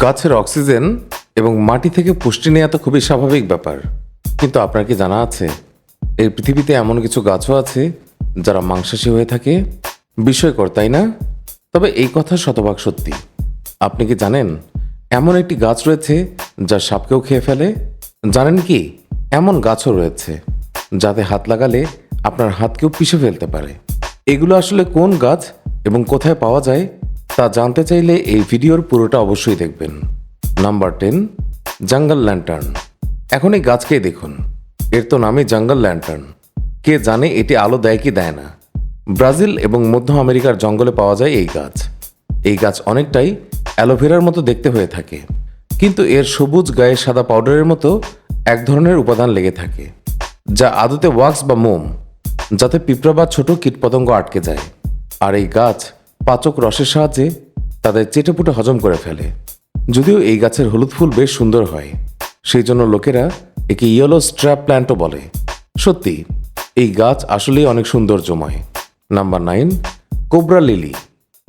গাছের অক্সিজেন এবং মাটি থেকে পুষ্টি নেওয়া তো খুবই স্বাভাবিক ব্যাপার। কিন্তু আপনার কি জানা আছে? এই পৃথিবীতে এমন কিছু গাছও আছে যারা মাংসাশী হয়ে থাকে? বিস্ময়কর তাই না? তবে এই কথা শতভাগ সত্যি। আপনি কি জানেন এমন একটি গাছ রয়েছে যা সাপকেও খেয়ে ফেলে? জানেন কি? এমন গাছও রয়েছে যাতে হাত লাগালে আপনার হাতকেও পিষে ফেলতে পারে। এগুলো আসলে কোন গাছ এবং কোথায় পাওয়া যায় তা জানতে চাইলে এই ভিডিওর পুরোটা অবশ্যই দেখবেন। নাম্বার টেন, জঙ্গল ল্যান্টার্ন। এখন এই গাছকেই দেখুন। এর তো নামই জঙ্গল ল্যান্টার্ন। কে জানে এটি আলো দেয় কি দেয় না। ব্রাজিল এবং মধ্য আমেরিকার জঙ্গলে পাওয়া যায় এই গাছ। এই গাছ অনেকটাই অ্যালোভেরার মতো দেখতে হয়ে থাকে। কিন্তু এর সবুজ গায়ে সাদা পাউডারের মতো এক ধরনের উপাদান লেগে থাকে, যা আদতে ওয়াক্স বা মোম, যাতে পিঁপড়া বা ছোট কীটপতঙ্গ আটকে যায়। আর এই গাছ পাচক রসের সাহায্যে তাদের চেটেপুটে হজম করে ফেলে। যদিও এই গাছের হলুদ ফুল বেশ সুন্দর হয়। সেই জন্য লোকেরা একে ইয়েলো স্ট্র্যাপ প্ল্যান্টও বলে। সত্যি, এই গাছ আসলেই অনেক সৌন্দর্যময়। Number nine, cobra lily.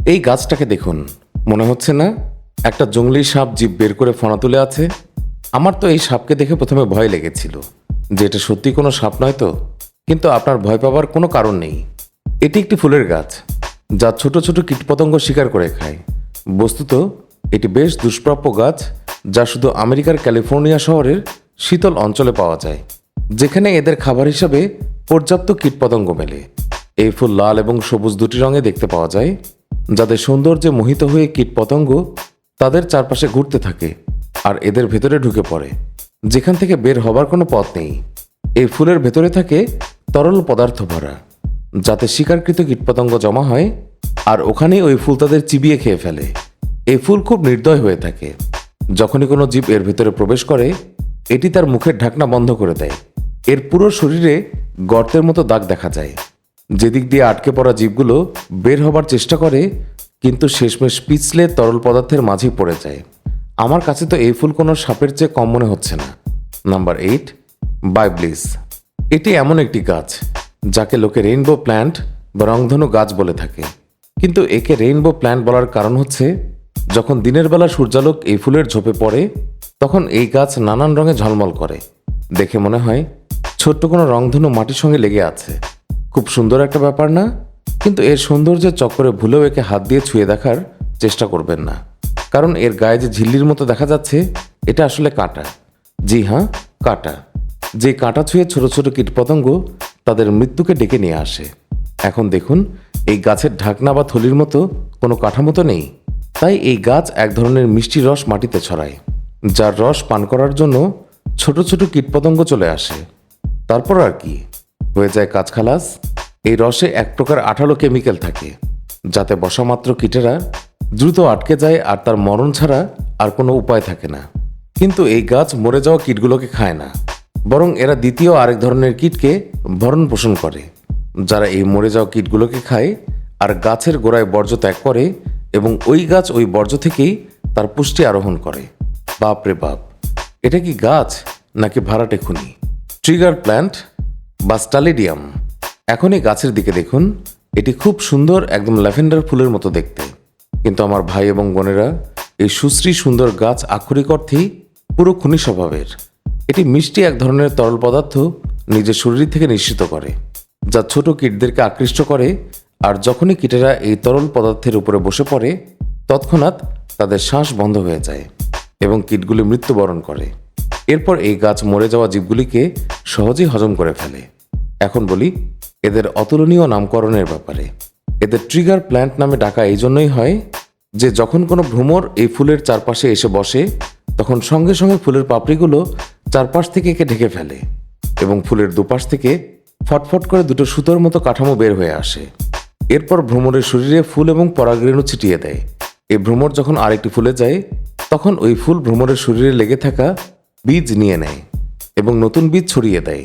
এই গাছটাকে দেখুন। মনে হচ্ছে না একটা জঙ্গলি সাপ জীব বের করে ফোনা তুলে আছে। আমার তো এই সাপকে দেখে প্রথমে ভয় লেগেছিল যে এটা সত্যি কোনো সাপ নয় তো। কিন্তু আপনার ভয় পাবার কোনো কারণ নেই। এটি একটি ফুলের গাছ। যা ছোট ছোট কীটপতঙ্গ শিকার করে খায়। বস্তুত, এটি বেশ দুষ্প্রাপ্য গাছ যা শুধু আমেরিকার ক্যালিফোর্নিয়া শহরের শীতল অঞ্চলে পাওয়া যায়, যেখানে এদের খাবার হিসাবে পর্যাপ্ত কীটপতঙ্গ মেলে। এই ফুল লাল এবং সবুজ দুটি রঙে দেখতে পাওয়া যায়, যাদের সৌন্দর্যে মোহিত হয়ে কীটপতঙ্গ তাদের চারপাশে ঘুরতে থাকে আর এদের ভেতরে ঢুকে পড়ে, যেখান থেকে বের হবার কোনো পথ নেই। এই ফুলের ভেতরে থাকে তরল পদার্থ ভরা যাতে শিকারকৃত কীটপতঙ্গ জমা হয় আর ওখানেই ওই ফুল তাদের চিবিয়ে খেয়ে ফেলে। এই ফুল খুব নির্দয় হয়ে থাকে। যখনই কোনো জীব এর ভেতরে প্রবেশ করে, এটি তার মুখের ঢাকনা বন্ধ করে দেয়। এর পুরো শরীরে গর্তের মতো দাগ দেখা যায়। যেদিক দিয়ে আটকে পড়া জীবগুলো বের হবার চেষ্টা করে, কিন্তু শেষমেশ পিছলে তরল পদার্থের মাঝেই পড়ে যায়। আমার কাছে তো এই ফুল কোনো সাপের চেয়ে কম মনে হচ্ছে না। নাম্বার এইট বাইবলিস এটি এমন একটি গাছ যাকে লোকে রেইনবো প্ল্যান্ট বা রংধনু গাছ বলে থাকে। কিন্তু একে রেইনবো প্ল্যান্ট বলার কারণ হচ্ছে, যখন দিনের বেলা সূর্যালোক এই ফুলের ঝোপে পড়ে, তখন এই গাছ নানান রঙে ঝলমল করে। দেখে মনে হয়, ছোট্ট কোনো রংধনু মাটির সঙ্গে লেগে আছে। খুব সুন্দর একটা ব্যাপার না? কিন্তু এর সৌন্দর্যের চক্করে ভুলেও একে হাত দিয়ে ছুঁয়ে দেখার চেষ্টা করবেন না। কারণ এর গায়ে যে ঝিল্লির মতো দেখা যাচ্ছে, এটা আসলে কাঁটা। জি হ্যাঁ কাঁটা। যে কাঁটা ছুঁয়ে ছোট ছোট কীটপতঙ্গ তাদের মৃত্যুকে ডেকে নিয়ে আসে। এখন দেখুন, এই গাছের ঢাকনা বা থলির মতো কোনো কাঠামো তো নেই। তাই এই গাছ এক ধরনের মিষ্টি রস মাটিতে ছড়ায়, যার রস পান করার জন্য ছোট ছোট কীটপতঙ্গ চলে আসে। তারপর আর কি? হয়ে যায় কাজ খালাস। এই রসে এক প্রকার আঠালো কেমিক্যাল থাকে, যাতে বসামাত্র কীটেরা দ্রুত আটকে যায় আর তার মরণ ছাড়া আর কোনো উপায় থাকে না। কিন্তু এই গাছ মরে যাওয়া কীটগুলোকে খায় না। বরং এরা দ্বিতীয় আরেক ধরনের কীটকে ভরণ পোষণ করে, যারা এই মরে যাওয়া কীটগুলোকে খায় আর গাছের গোড়ায় বর্জ্য ত্যাগ করে এবং ওই গাছ ওই বর্জ্য থেকেই তার পুষ্টি আরোহণ করে। বাপ রে বাপ, এটা কি গাছ নাকি ভাড়াটে খুনি? ট্রিগার প্ল্যান্ট বা স্টালিডিয়াম? এখন এই গাছের দিকে দেখুন, এটি খুব সুন্দর একদম ল্যাভেন্ডার ফুলের মতো দেখতে। কিন্তু আমার ভাই এবং বোনেরা, এই সুশ্রী সুন্দর গাছ আক্ষরিক অর্থেই পুরো খুনি স্বভাবের। এটি মিষ্টি এক ধরনের তরল পদার্থ নিজের শরীর থেকে নিশ্চিত করে, যা ছোট কীটদেরকে আকৃষ্ট করে, আর যখনই কীটেরা এই তরল পদার্থের উপরে বসে পড়ে, তৎক্ষণাৎ তাদের শ্বাস বন্ধ হয়ে যায় এবং কীটগুলি মৃত্যুবরণ করে। এরপর এই গাছ মরে যাওয়া জীবগুলিকে সহজেই হজম করে ফেলে। এখন বলি, এদের অতুলনীয় নামকরণের ব্যাপারে। এদের ট্রিগার প্ল্যান্ট নামে ডাকা এই জন্যই হয় যে যখন কোনো ভ্রমর এই ফুলের চারপাশে এসে বসে, তখন সঙ্গে সঙ্গে ফুলের পাপড়িগুলো চারপাশ থেকে একে ঢেকে ফেলে এবং ফুলের দুপাশ থেকে ফটফট করে দুটো সুতোর মতো কাঠামো বের হয়ে আসে। এরপর ভ্রমরের শরীরে ফুল এবং পরাগরেণু ছিটিয়ে দেয়। এই ভ্রমর যখন আরেকটি ফুলে যায়, তখন ওই ফুল ভ্রমরের শরীরে লেগে থাকা বীজ নিয়ে নেয় এবং নতুন বীজ ছড়িয়ে দেয়।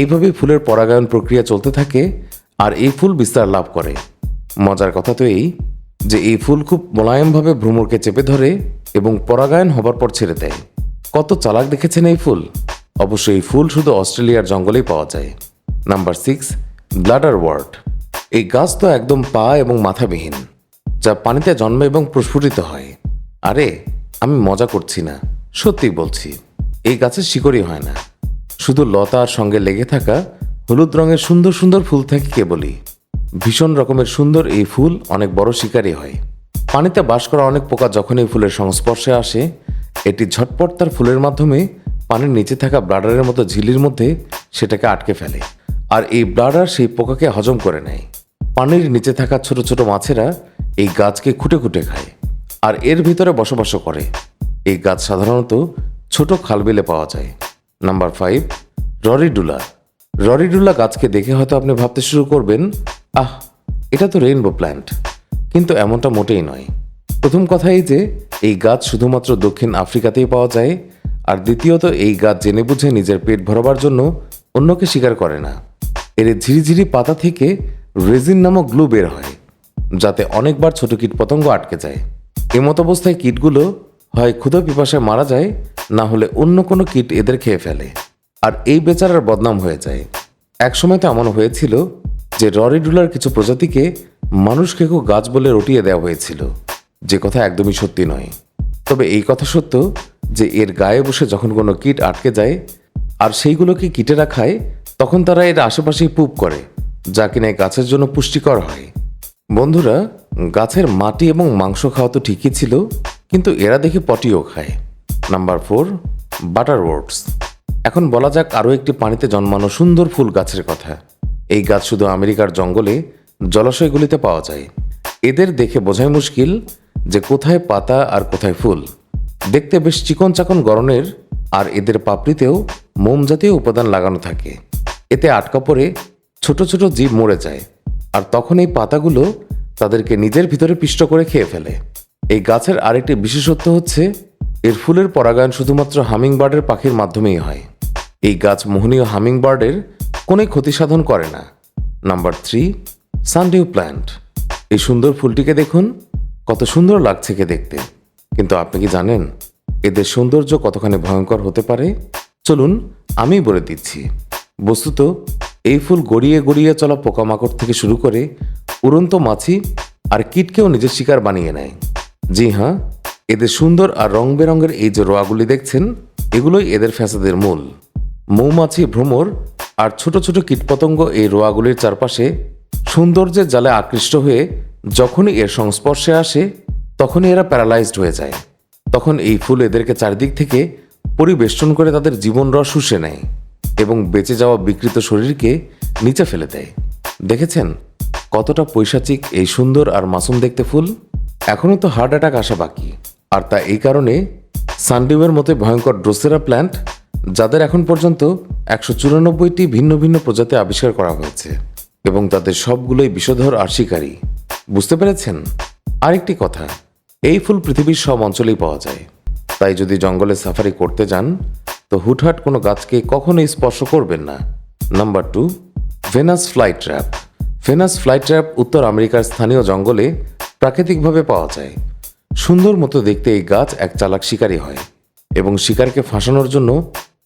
এইভাবে ফুলের পরাগায়ন প্রক্রিয়া চলতে থাকে আর এই ফুল বিস্তার লাভ করে। মজার কথা তো এই যে এই ফুল খুব মোলায়েমভাবে ভ্রমরকে চেপে ধরে এবং পরাগায়ন হবার পর ছেড়ে দেয়। কত চালাক দেখেছেন এই ফুল? অবশ্য এই ফুল শুধু অস্ট্রেলিয়ার জঙ্গলেই পাওয়া যায়। নাম্বার সিক্স ব্লাডার ওয়ার্ড এই গাছ তো একদম পা এবং মাথাবিহীন, যা পানিতে জন্মে এবং প্রস্ফুটিত হয়। আরে, আমি মজা করছি না, সত্যি বলছি, এই গাছের শিকড়ই হয় না। শুধু লতার সঙ্গে লেগে থাকা হলুদ রঙের সুন্দর সুন্দর ফুল থাকে কেবলই। ভীষণ রকমের সুন্দর এই ফুল অনেক বড় শিকারী হয়। পানিতে বাস করা অনেক পোকা যখন এই ফুলের সংস্পর্শে আসে এটি ঝটপট তার ফুলের মাধ্যমে পানির নিচে থাকা ব্লাডারের মতো ঝিলির মধ্যে সেটাকে আটকে ফেলে। আর এই ব্লাডার সেই পোকাকে হজম করে নেয়। পানির নিচে থাকা ছোট ছোট মাছেরা এই গাছকে খুঁটে খুঁটে খায় আর এর ভিতরে বসবাস করে। এই গাছ সাধারণত ছোট খালবিলে পাওয়া যায়। Number five, ররিডুলা। ররিডুলা গাছকে দেখে হয়তো আপনি ভাবতে শুরু করবেন, আহ, এটা তো রেইনবো প্ল্যান্ট। কিন্তু এমনটা মোটেই নয়। প্রথম কথা এই যে, এই গাছ শুধুমাত্র দক্ষিণ আফ্রিকাতেই পাওয়া যায়, আর দ্বিতীয়ত এই গাছ জেনে বুঝে নিজের পেট ভরবার জন্য অন্যকে স্বীকার করে না। এর ঝিরিঝিরি পাতা থেকে রেজিন নামক গ্লু বের হয়, যাতে অনেকবার ছোট কীট পতঙ্গ আটকে যায়। এমত অবস্থায় কীটগুলো হয় ক্ষুধা পিপাসায় মারা যায়, না হলে অন্য কোনো কীট এদের খেয়ে ফেলে। আর এই বেচারার বদনাম হয়ে যায়। একসময় তো এমন হয়েছিল যে ররিডুলার কিছু প্রজাতিকে মানুষ খেকো গাছ বলে রটিয়ে দেওয়া হয়েছিল। যে কথা একদমই সত্যি নয়। তবে এই কথা সত্য যে এর গায়ে বসে যখন কোনো কীট আটকে যায় আর সেইগুলোকে কীটেরা খায় তখন তারা এর আশেপাশেই পুপ করে, যা কিনা গাছের জন্য পুষ্টিকর হয়। বন্ধুরা, গাছের মাটি এবং মাংস খাওয়া তো ঠিকই ছিল, কিন্তু এরা দেখে পটিও খায়। নাম্বার ফোর, বাটার ওয়ার্ডস এখন বলা যাক আরও একটি পানিতে জন্মানো সুন্দর ফুল গাছের কথা। এই গাছ শুধু আমেরিকার জঙ্গলে, জলাশয়গুলিতে পাওয়া যায়। এদের দেখে বোঝাই মুশকিল যে কোথায় পাতা আর কোথায় ফুল। দেখতে বেশ চিকন চাকন গরনের আর এদের পাপড়িতেও মোম জাতীয় উপাদান লাগানো থাকে। এতে আটকা পড়ে ছোট ছোট জীব মরে যায়, আর তখন এই পাতাগুলো তাদেরকে নিজের ভিতরে পিষ্ট করে খেয়ে ফেলে। এই গাছের আরেকটি বিশেষত্ব হচ্ছে, এর ফুলের পরাগায়ন শুধুমাত্র হামিংবার্ডের পাখির মাধ্যমেই হয়। এই গাছ মোহনীয় হামিংবার্ডের কোনো ক্ষতি সাধন করে না। Number three, sundew plant. এই সুন্দর ফুলটিকে দেখুন। কত সুন্দর লাগছে কে দেখতে। কিন্তু আপনি কি জানেন, এদের সৌন্দর্য কতখানি ভয়ঙ্কর হতে পারে? চলুন, আমি বলে দিচ্ছি। বস্তুত, এই ফুল গড়িয়ে গড়িয়ে চলা পোকামাকড় থেকে শুরু করে উড়ন্ত মাছি আর কীটকেও নিজের শিকার বানিয়ে নেয়। জি হ্যাঁ এদের সুন্দর আর রং বেরঙের এই যে রোয়াগুলি দেখছেন, এগুলোই এদের ফ্যাসাদের মূল। মৌমাছি ভ্রমর আর ছোট ছোট কীটপতঙ্গ এই রোয়াগুলির চারপাশে সৌন্দর্যের জালে আকৃষ্ট হয়ে যখনই এর সংস্পর্শে আসে, তখনই এরা প্যারালাইজড হয়ে যায়। তখন এই ফুল এদেরকে চারিদিক থেকে পরিবেষ্টন করে তাদের জীবন রস শুষে নেয় এবং বেঁচে যাওয়া বিকৃত শরীরকে নিচে ফেলে দেয়। দেখেছেন কতটা পৈশাচিক এই সুন্দর আর মাসুম দেখতে ফুল? এখনও তো হার্ট অ্যাটাক আসা বাকি। আর তা এই কারণে সানডিউয়ের মতো ভয়ঙ্কর ড্রোসেরা প্ল্যান্ট, যাদের এখন পর্যন্ত একশো চুরানব্বইটি ভিন্ন ভিন্ন প্রজাতি আবিষ্কার করা হয়েছে এবং তাদের সবগুলোই বিষধর আর শিকারী। বুঝতে পেরেছেন? আরেকটি কথা, এই ফুল পৃথিবীর সব অঞ্চলেই পাওয়া যায়। তাই যদি জঙ্গলে সাফারি করতে যান, তো হুটহাট কোনো গাছকে কখনোই স্পর্শ করবেন না। Number two, Venus fly trap. Venus fly trap উত্তর আমেরিকার স্থানীয় জঙ্গলে প্রাকৃতিকভাবে পাওয়া যায়। সুন্দর মতো দেখতে এই গাছ এক চালাক শিকারী হয় এবং শিকারকে ফাঁসানোর জন্য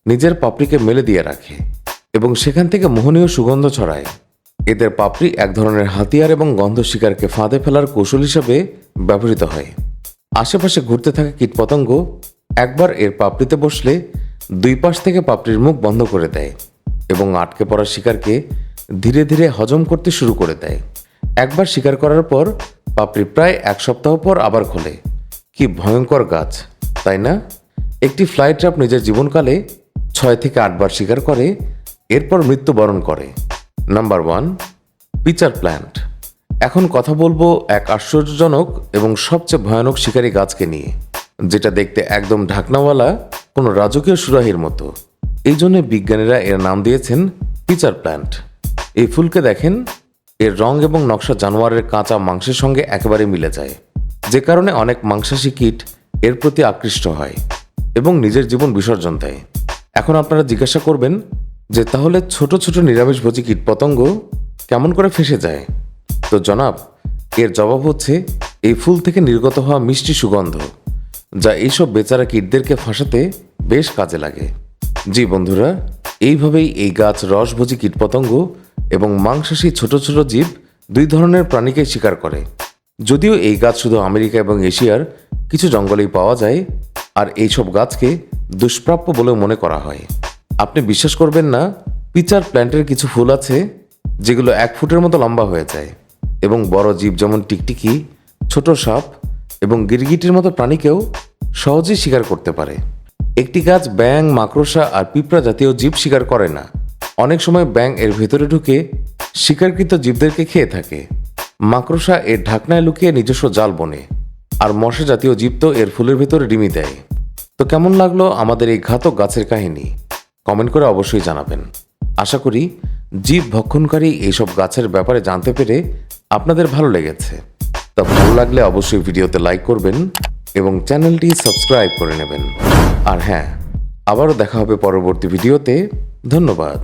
নিজের পাপড়িকে মেলে দিয়ে রাখে এবং সেখান থেকে মোহনীয় সুগন্ধ ছড়ায়। এদের পাপড়ি এক ধরনের হাতিয়ার এবং গন্ধ শিকারকে ফাঁদে ফেলার কৌশল হিসাবে ব্যবহৃত হয়। আশেপাশে ঘুরতে থাকা কীটপতঙ্গ একবার এর পাপড়িতে বসলে দুই পাশ থেকে পাপড়ির মুখ বন্ধ করে দেয় এবং আটকে পড়া শিকারকে ধীরে ধীরে হজম করতে শুরু করে দেয়। একবার শিকার করার পর পাপড়ি প্রায় এক সপ্তাহ পর আবার খোলে। কি ভয়ঙ্কর গাছ, তাই না? একটি ফ্লাই ট্র্যাপ নিজের জীবনকালে ছয় থেকে আটবার শিকার করে, এরপর মৃত্যুবরণ করে। নাম্বার ওয়ান পিচার প্ল্যান্ট এখন কথা বলব এক আশ্চর্যজনক এবং সবচেয়ে ভয়ানক শিকারী গাছকে নিয়ে, যেটা দেখতে একদম ঢাকনাওয়ালা, কোনো রাজকীয় সুরাহির মতো। এই জন্য বিজ্ঞানীরা এর নাম দিয়েছেন পিচার প্ল্যান্ট এই ফুলকে দেখেন, এর রং এবং নকশা জানোয়ারের কাঁচা মাংসের সঙ্গে একেবারে মিলে যায়। যে কারণে অনেক মাংসাশী কীট এর প্রতি আকৃষ্ট হয় এবং নিজের জীবন বিসর্জন দেয়। এখন আপনারা জিজ্ঞাসা করবেন যে তাহলে ছোট ছোট নিরামিষভোজী কীটপতঙ্গ কেমন করে ফেসে যায়? তো জনাব, এর জবাব হচ্ছে এই ফুল থেকে নির্গত হওয়া মিষ্টি সুগন্ধ, যা এইসব বেচারা কীটদেরকে ফাঁসাতে বেশ কাজে লাগে। জি বন্ধুরা, এইভাবেই এই গাছ রসভোজী কীটপতঙ্গ এবং মাংসাশী ছোট ছোট জীব দুই ধরনের প্রাণীকে শিকার করে। যদিও এই গাছ শুধু আমেরিকা এবং এশিয়ার কিছু জঙ্গলেই পাওয়া যায়, আর এইসব গাছকে দুষ্প্রাপ্য বলে মনে করা হয়। আপনি বিশ্বাস করবেন না, পিচার প্ল্যান্টের কিছু ফুল আছে যেগুলো এক ফুটের মতো লম্বা হয়ে যায় এবং বড় জীব যেমন টিকটিকি, ছোট সাপ এবং গিরগিটির মতো প্রাণীকেও সহজেই শিকার করতে পারে। একটি গাছ ব্যাং মাকড়সা আর পিঁপড়া জাতীয় জীব শিকার করে না। অনেক সময় ব্যাং এর ভেতরে ঢুকে শিকারকৃত জীবদেরকে খেয়ে থাকে। মাকড়সা এর ঢাকনায় লুকিয়ে নিজস্ব জাল বনে আর মশা জাতীয় জীব তো এর ফুলের ভেতরে ডিমি দেয়। তো কেমন লাগল আমাদের এই ঘাতক গাছের কাহিনী? কমেন্ট করে অবশ্যই জানাবেন। আশা করি জীব ভক্ষণকারী এইসব গাছের ব্যাপারে জানতে পেরে আপনাদের ভালো লেগেছে। তা ভালো লাগলে অবশ্যই ভিডিওতে লাইক করবেন এবং চ্যানেলটি সাবস্ক্রাইব করে নেবেন। আর হ্যাঁ আবারও দেখা হবে পরবর্তী ভিডিওতে। ধন্যবাদ।